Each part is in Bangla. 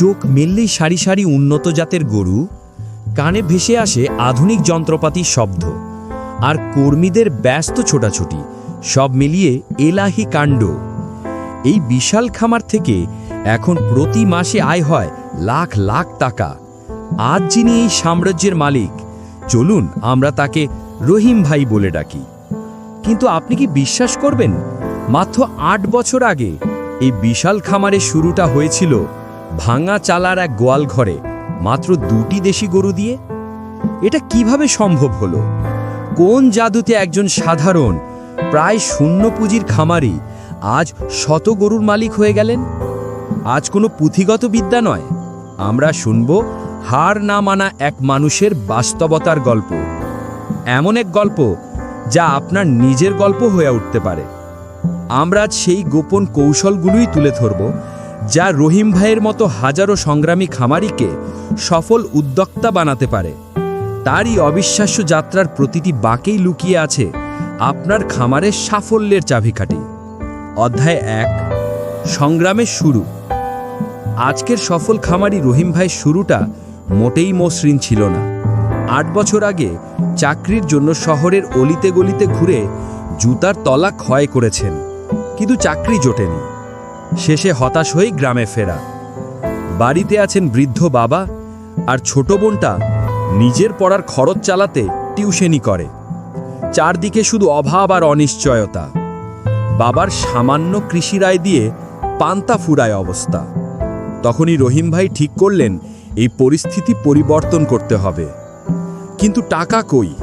চোখ মেললেই সারি সারি উন্নত জাতের গরু, কানে ভেসে আসে আধুনিক যন্ত্রপাতির শব্দ। আর কর্মীদের ব্যস্ত ছোটাছুটি, সব মিলিয়ে এলাহি কাণ্ড। এই বিশাল খামার থেকে এখন প্রতি মাসে আয় হয় লাখ লাখ টাকা। আজ যিনি এই সাম্রাজ্যের মালিক, চলুন আমরা তাকে রহিম ভাই বলে ডাকি। কিন্তু আপনি কি বিশ্বাস করবেন? মাত্র আট বছর আগে এই বিশাল খামারের শুরুটা হয়েছিল ভাঙা চালার এক গোয়াল ঘরে মাত্র দুটি দেশি গরু দিয়ে? এটা কীভাবে সম্ভব হলো? কোন জাদুতে একজন সাধারণ, প্রায় শূন্য পুঁজির খামারি, আজ শত গরুর মালিক হয়ে গেলেন? আজ কোনো পুঁথিগত বিদ্যা নয়। আমরা শুনব হার না মানা এক মানুষের বাস্তবতার গল্প। এমন এক গল্প যা আপনার নিজের গল্প হয়ে উঠতে পারে। আমরা সেই গোপন কৌশলগুলোই তুলে ধরব যা রহিম ভাইয়ের মতো হাজারো সংগ্রামী খামারিকে সফল উদ্যোক্তা বানাতে পারে। তারই অবিশ্বাস্য যাত্রার প্রতিটি বাঁকেই লুকিয়ে আছে আপনার খামারের সাফল্যের চাবিকাঠি। অধ্যায় এক, সংগ্রামের শুরু। আজকের সফল খামারি রহিম ভাইয়ের শুরুটা মোটেই মসৃণ ছিল না। আট বছর আগে চাকরির জন্য শহরের অলিতে গলিতে ঘুরে জুতার তলা ক্ষয় করেছেন, কিন্তু চাকরি জোটেনি। শেষে হতাশ হয়ে গ্রামে ফেরা। বাড়িতে আছেন বৃদ্ধ বাবা আর ছোট বোনটা নিজের পড়ার খরচ চালাতে টিউশনি করে। চারদিকে শুধু অভাব আর অনিশ্চয়তা। বাবার সামান্য কৃষি রায় দিয়ে পান্তা ফুরায় অবস্থা। তখনই রহিম ভাই ঠিক করলেন, এই পরিস্থিতি পরিবর্তন করতে হবে। কিন্তু টাকা কই?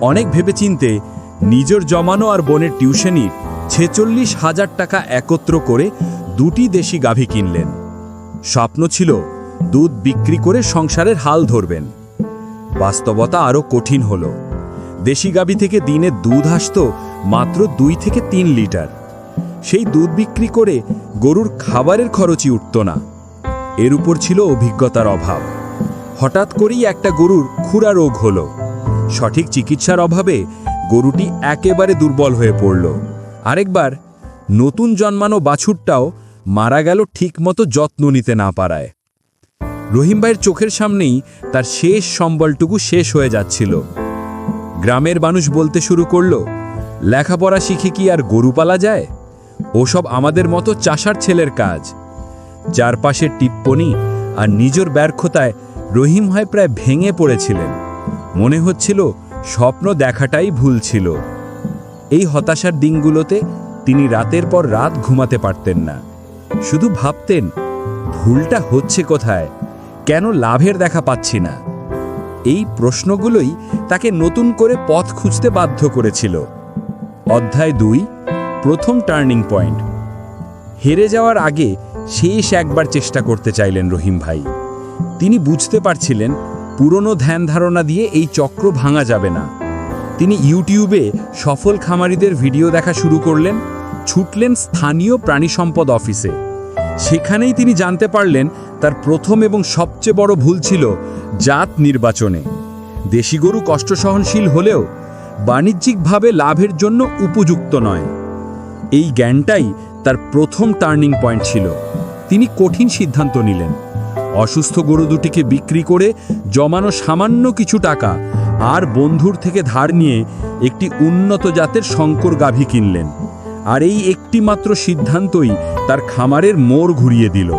অনেক ভেবেচিন্তে নিজের জমানো আর বোনের টিউশনির ছেচল্লিশ হাজার টাকা একত্র করে দুটি দেশি গাভী কিনলেন। স্বপ্ন ছিল দুধ বিক্রি করে সংসারের হাল ধরবেন। বাস্তবতা আরও কঠিন হল। দেশি গাভী থেকে দিনে দুধ আসত মাত্র দুই থেকে তিন লিটার। সেই দুধ বিক্রি করে গরুর খাবারের খরচই উঠত না। এর উপর ছিল অভিজ্ঞতার অভাব। হঠাৎ করেই একটা গরুর খুরা রোগ হলো। সঠিক চিকিৎসার অভাবে গরুটি একেবারে দুর্বল হয়ে পড়ল। আরেকবার, নতুন জন্মানো বাছুরটাও মারা গেল ঠিকমতো যত্ন নিতে না পারায়। রহিম ভাইয়ের চোখের সামনেই তার শেষ সম্বলটুকু শেষ হয়ে যাচ্ছিল। গ্রামের মানুষ বলতে শুরু করল, লেখাপড়া শিখে কি আর গরু পালা যায়? ওসব আমাদের মতো চাষার ছেলের কাজ। চারপাশের টিপ্পনি আর নিজের ব্যর্থতায় রহিম হয় প্রায় ভেঙে পড়েছিলেন। মনে হচ্ছিল স্বপ্ন দেখাটাই ভুল ছিল। এই হতাশার দিনগুলোতে তিনি রাতের পর রাত ঘুমাতে পারতেন না। শুধু ভাবতেন, ভুলটা হচ্ছে কোথায়? কেন লাভের দেখা পাচ্ছি না? এই প্রশ্নগুলোই তাকে নতুন করে পথ খুঁজতে বাধ্য করেছিল। অধ্যায় দুই, প্রথম টার্নিং পয়েন্ট। হেরে যাওয়ার আগে শেষ একবার চেষ্টা করতে চাইলেন রহিম ভাই। তিনি বুঝতে পারছিলেন, পুরনো ধ্যান ধারণা দিয়ে এই চক্র ভাঙা যাবে না। তিনি ইউটিউবে সফল খামারিদের ভিডিও দেখা শুরু করলেন, ছুটলেন স্থানীয় প্রাণী সম্পদ অফিসে। সেখানেই তিনি জানতে পারলেন, তার প্রথম এবং সবচেয়ে বড় ভুল ছিল জাত নির্বাচনে। দেশি গরু কষ্ট সহনশীল হলেও বাণিজ্যিকভাবে লাভের জন্য উপযুক্ত নয়। এই জ্ঞানটাই তার প্রথম টার্নিং পয়েন্ট ছিল। তিনি কঠিন সিদ্ধান্ত নিলেন। অসুস্থ গরু দুটিকে বিক্রি করে জমানো সামান্য কিছু টাকা আর বন্ধুর থেকে ধার নিয়ে একটি উন্নত জাতের শঙ্কর গাভী কিনলেন। আর এই একটি মাত্র সিদ্ধান্তই তার খামারের মোড় ঘুরিয়ে দিল।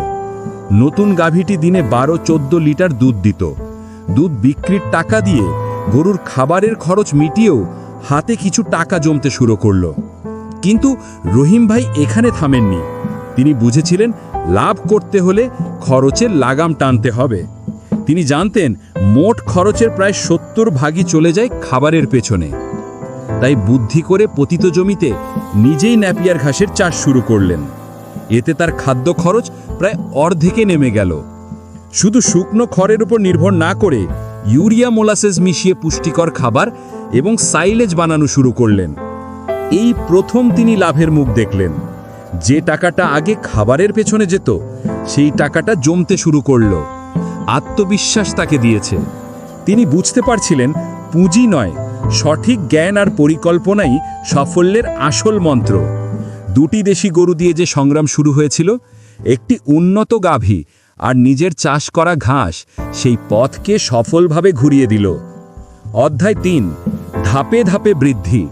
নতুন গাভীটি দিনে বারো চোদ্দ লিটার দুধ দিত। দুধ বিক্রির টাকা দিয়ে গরুর খাবারের খরচ মিটিয়েও হাতে কিছু টাকা জমতে শুরু করল। কিন্তু রহিম ভাই এখানে থামেননি। তিনি বুঝেছিলেন, লাভ করতে হলে খরচের লাগাম টানতে হবে। তিনি জানতেন মোট খরচের প্রায় সত্তর ভাগই চলে যায় খাবারের পেছনে। তাই বুদ্ধি করে পতিত জমিতে নিজেই ন্যাপিয়ার ঘাসের চাষ শুরু করলেন। এতে তার খাদ্য খরচ প্রায় অর্ধেকে নেমে গেল। শুধু শুকনো খড়ের উপর নির্ভর না করে ইউরিয়া মোলাসেস মিশিয়ে পুষ্টিকর খাবার এবং সাইলেজ বানানো শুরু করলেন। এই প্রথম তিনি লাভের মুখ দেখলেন। যে টাকাটা আগে খাবারের পেছনে যেত, সেই টাকাটা জমতে শুরু করল। আত্মবিশ্বাস তাকে দিয়েছে। তিনি বুঝতে পারছিলেন, পুঁজি নয়, সঠিক জ্ঞান আর পরিকল্পনাই সাফল্যের আসল মন্ত্র। দুটি দেশি গরু দিয়ে যে সংগ্রাম শুরু হয়েছিল, একটি উন্নত গাভী আর নিজের চাষ করা ঘাস সেই পথকে সফলভাবে ঘুরিয়ে দিল। অধ্যায় তিন, ধাপে ধাপে বৃদ্ধি।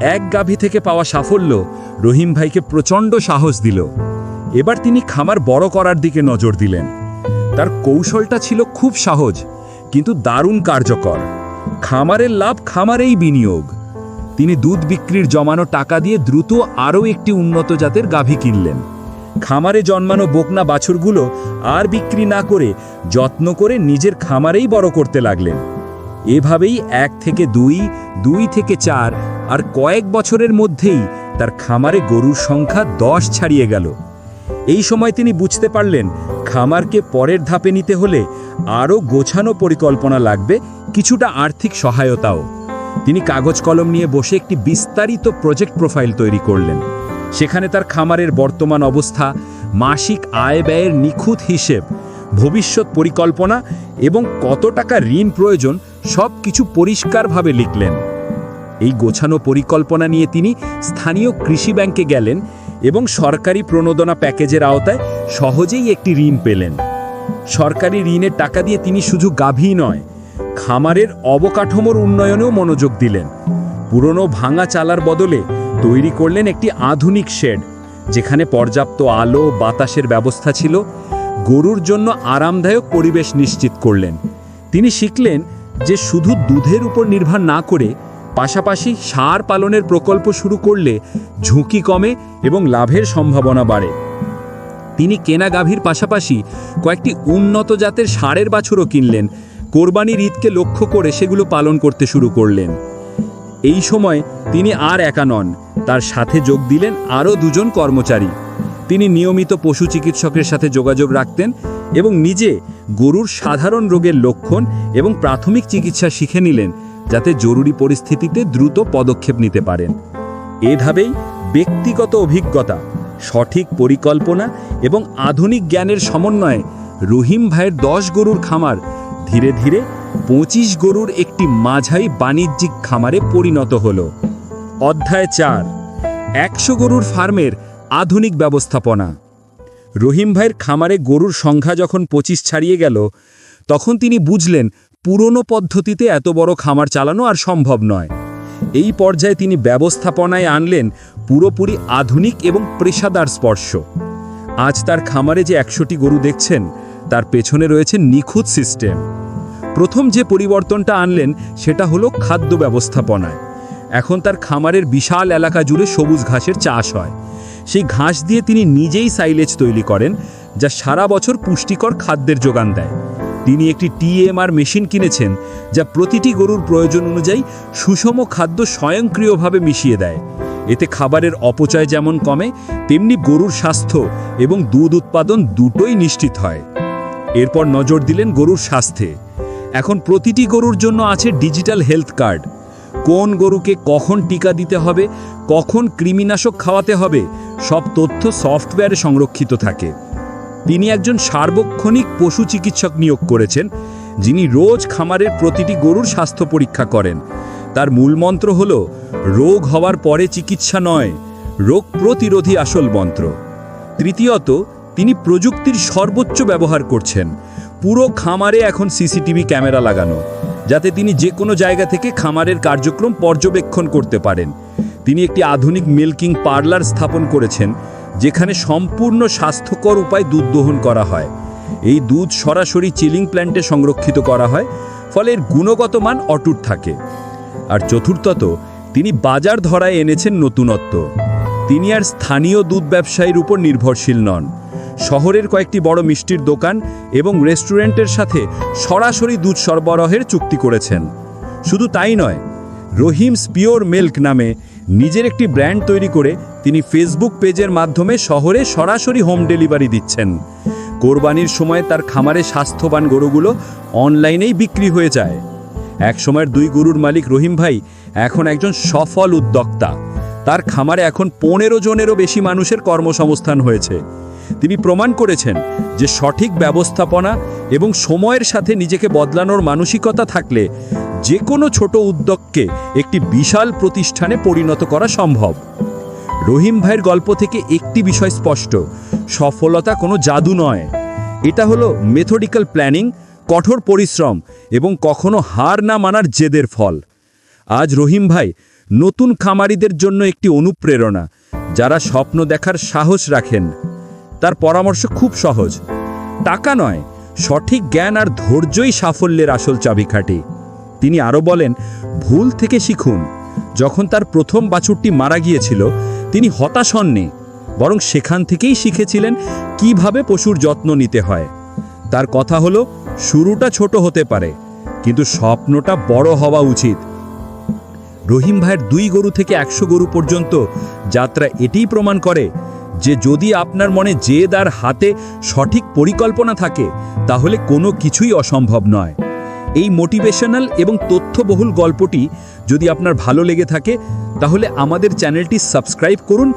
এক গাভী থেকে পাওয়া সাফল্য রহিম ভাইকে প্রচণ্ড সাহস দিল। এবার তিনি খামার বড় করার দিকে নজর দিলেন। তার কৌশলটা ছিল খুব সহজ, কিন্তু দারুণ কার্যকর। খামারের লাভ খামারেই বিনিয়োগ। তিনি দুধ বিক্রির জমানো টাকা দিয়ে দ্রুত আরও একটি উন্নত জাতের গাভী কিনলেন। খামারে জন্মানো বোকনা বাছুরগুলো আর বিক্রি না করে যত্ন করে নিজের খামারেই বড় করতে লাগলেন। এভাবেই এক থেকে দুই দুই থেকে চার আর কয়েক বছরের মধ্যেই তার খামারে গরুর সংখ্যা দশ ছাড়িয়ে গেল। এই সময় তিনি বুঝতে পারলেন, খামারকে পরের ধাপে নিতে হলে আরও গোছানো পরিকল্পনা লাগবে, কিছুটা আর্থিক সহায়তাও। তিনি কাগজ কলম নিয়ে বসে একটি বিস্তারিত প্রজেক্ট প্রোফাইল তৈরি করলেন। সেখানে তার খামারের বর্তমান অবস্থা, মাসিক আয় ব্যয়ের নিখুঁত হিসেব, ভবিষ্যৎ পরিকল্পনা এবং কত টাকা ঋণ প্রয়োজন সব কিছু পরিষ্কারভাবে লিখলেন। এই গোছানো পরিকল্পনা নিয়ে তিনি স্থানীয় কৃষি ব্যাংকে গেলেন এবং সরকারি প্রণোদনা প্যাকেজের আওতায় সহজেই একটি ঋণ পেলেন। সরকারি ঋণের টাকা দিয়ে তিনি শুধু গাভী নয়, খামারের অবকাঠামোর উন্নয়নেও মনোযোগ দিলেন। পুরনো ভাঙা চালার বদলে তৈরি করলেন একটি আধুনিক শেড, যেখানে পর্যাপ্ত আলো, বাতাসের ব্যবস্থা ছিল, গরুর জন্য আরামদায়ক পরিবেশ নিশ্চিত করলেন। তিনি শিখলেন যে শুধু দুধের উপর নির্ভর না করে পাশাপাশি সার পালনের প্রকল্প শুরু করলে ঝুঁকি কমে এবং লাভের সম্ভাবনা বাড়ে। তিনি কেনা গাভীর পাশাপাশি কয়েকটি উন্নত জাতের সারের বাছুরও কিনলেন। কোরবানির ঈদকে লক্ষ্য করে সেগুলো পালন করতে শুরু করলেন। এই সময় তিনি আর একা নন, তার সাথে যোগ দিলেন আরও দুজন কর্মচারী। তিনি নিয়মিত পশু চিকিৎসকের সাথে যোগাযোগ রাখতেন এবং নিজে গরুর সাধারণ রোগের লক্ষণ এবং প্রাথমিক চিকিৎসা শিখে নিলেন। যাতে জরুরি পরিস্থিতিতে দ্রুত পদক্ষেপ নিতে পারেন। এভাবেই ব্যক্তিগত অভিজ্ঞতা, সঠিক পরিকল্পনা এবং আধুনিক জ্ঞানের সমন্বয়ে রহিম ভাইয়ের দশ গরুর খামার ধীরে ধীরে পঁচিশ গরুর একটি মাঝাই বাণিজ্যিক খামারে পরিণত হল। অধ্যায় চার, একশো গরুর ফার্মের আধুনিক ব্যবস্থাপনা। রহিম ভাইয়ের খামারে গরুর সংখ্যা যখন পঁচিশ ছাড়িয়ে গেল, তখন তিনি বুঝলেন পুরনো পদ্ধতিতে এত বড় খামার চালানো আর সম্ভব নয়। এই পর্যায়ে তিনি ব্যবস্থাপনায় আনলেন পুরোপুরি আধুনিক এবং পেশাদার স্পর্শ। আজ তার খামারে যে একশোটি গরু দেখছেন, তার পেছনে রয়েছে নিখুঁত সিস্টেম। প্রথম যে পরিবর্তনটা আনলেন, সেটা হলো খাদ্য ব্যবস্থাপনায়। এখন তার খামারের বিশাল এলাকা জুড়ে সবুজ ঘাসের চাষ হয়। সেই ঘাস দিয়ে তিনি নিজেই সাইলেজ তৈরি করেন, যা সারা বছর পুষ্টিকর খাদ্যের যোগান দেয়। তিনি একটি টিএমআর মেশিন কিনেছেন, যা প্রতিটি গরুর প্রয়োজন অনুযায়ী সুষম খাদ্য স্বয়ংক্রিয়ভাবে মিশিয়ে দেয়। এতে খাবারের অপচয় যেমন কমে, তেমনি গরুর স্বাস্থ্য এবং দুধ উৎপাদন দুটোই নিশ্চিত হয়। এরপর নজর দিলেন গরুর স্বাস্থ্যে। এখন প্রতিটি গরুর জন্য আছে ডিজিটাল হেলথ কার্ড। কোন গরুকে কখন টিকা দিতে হবে, কখন কৃমিনাশক খাওয়াতে হবে, সব তথ্য সফটওয়্যারে সংরক্ষিত থাকে। তিনি একজন সার্বক্ষণিক পশু চিকিৎসক নিয়োগ করেছেন, যিনি রোজ খামারের প্রতিটি গরুর স্বাস্থ্য পরীক্ষা করেন। তার মূল মন্ত্র হল, রোগ হওয়ার পরে চিকিৎসা নয়, রোগ প্রতিরোধী আসল মন্ত্র। তৃতীয়ত, তিনি প্রযুক্তির সর্বোচ্চ ব্যবহার করছেন, পুরো খামারে এখন সিসিটিভি ক্যামেরা লাগানো, যাতে তিনি যে কোনো জায়গা থেকে খামারের কার্যক্রম পর্যবেক্ষণ করতে পারেন। তিনি একটি আধুনিক মিল্কিং পার্লার স্থাপন করেছেন যেখানে সম্পূর্ণ স্বাস্থ্যকর উপায় দুধ দহন করা হয়। এই দুধ সরাসরি চিলিং প্ল্যান্টে সংরক্ষিত করা হয়, ফলে এর গুণগত মান অটুট থাকে। আর চতুর্থত, তিনি বাজার ধরায় এনেছেন নতুনত্ব। তিনি আর স্থানীয় দুধ ব্যবসায়ীর উপর নির্ভরশীল নন। শহরের কয়েকটি বড় মিষ্টির দোকান এবং রেস্টুরেন্টের সাথে সরাসরি দুধ সরবরাহের চুক্তি করেছেন। শুধু তাই নয়, রহিমস পিওর মিল্ক নামে নিজের একটি ব্র্যান্ড তৈরি করে তিনি ফেসবুক পেজের মাধ্যমে শহরে সরাসরি হোম ডেলিভারি দিচ্ছেন। কোরবানির সময় তার খামারে স্বাস্থ্যবান গরুগুলো অনলাইনেই বিক্রি হয়ে যায়। এক সময়ের দুই গরুর মালিক রহিম ভাই এখন একজন সফল উদ্যোক্তা। তার খামারে এখন পনেরো জনেরও বেশি মানুষের কর্মসংস্থান হয়েছে। তিনি প্রমাণ করেছেন যে সঠিক ব্যবস্থাপনা এবং সময়ের সাথে নিজেকে বদলানোর মানসিকতা থাকলে যে কোনো ছোট উদ্যোগকে একটি বিশাল প্রতিষ্ঠানে পরিণত করা সম্ভব। রহিম ভাইয়ের গল্প থেকে একটি বিষয় স্পষ্ট, সফলতা কোনো জাদু নয়। এটা হলো মেথডিক্যাল প্ল্যানিং কঠোর পরিশ্রম এবং কখনো হার না মানার জেদের ফল। আজ রহিম ভাই নতুন খামারিদের জন্য একটি অনুপ্রেরণা। যারা স্বপ্ন দেখার সাহস রাখেন, তার পরামর্শ খুব সহজ। টাকা নয়, সঠিক জ্ঞান আর ধৈর্যই সাফল্যের আসল চাবিকাঠি। তিনি আরও বলেন, ভুল থেকে শিখুন। যখন তার প্রথম বাছুরটি মারা গিয়েছিল, তিনি হতাশ হননি, বরং সেখান থেকেই শিখেছিলেন কীভাবে পশুর যত্ন নিতে হয়। তার কথা হলো, শুরুটা ছোট হতে পারে, কিন্তু স্বপ্নটা বড় হওয়া উচিত। রহিম ভাইয়ের দুই গরু থেকে একশো গরু পর্যন্ত। যাত্রা এটিই প্রমাণ করে যে যদি আপনার মনে জেদ আর হাতে সঠিক পরিকল্পনা থাকে, তাহলে কোনো কিছুই অসম্ভব নয়। এই মোটিভেশনাল এবং তথ্যবহুল গল্পটি যদি আপনার ভালো লেগে থাকে, তাহলে আমাদের চ্যানেলটি সাবস্ক্রাইব করুন।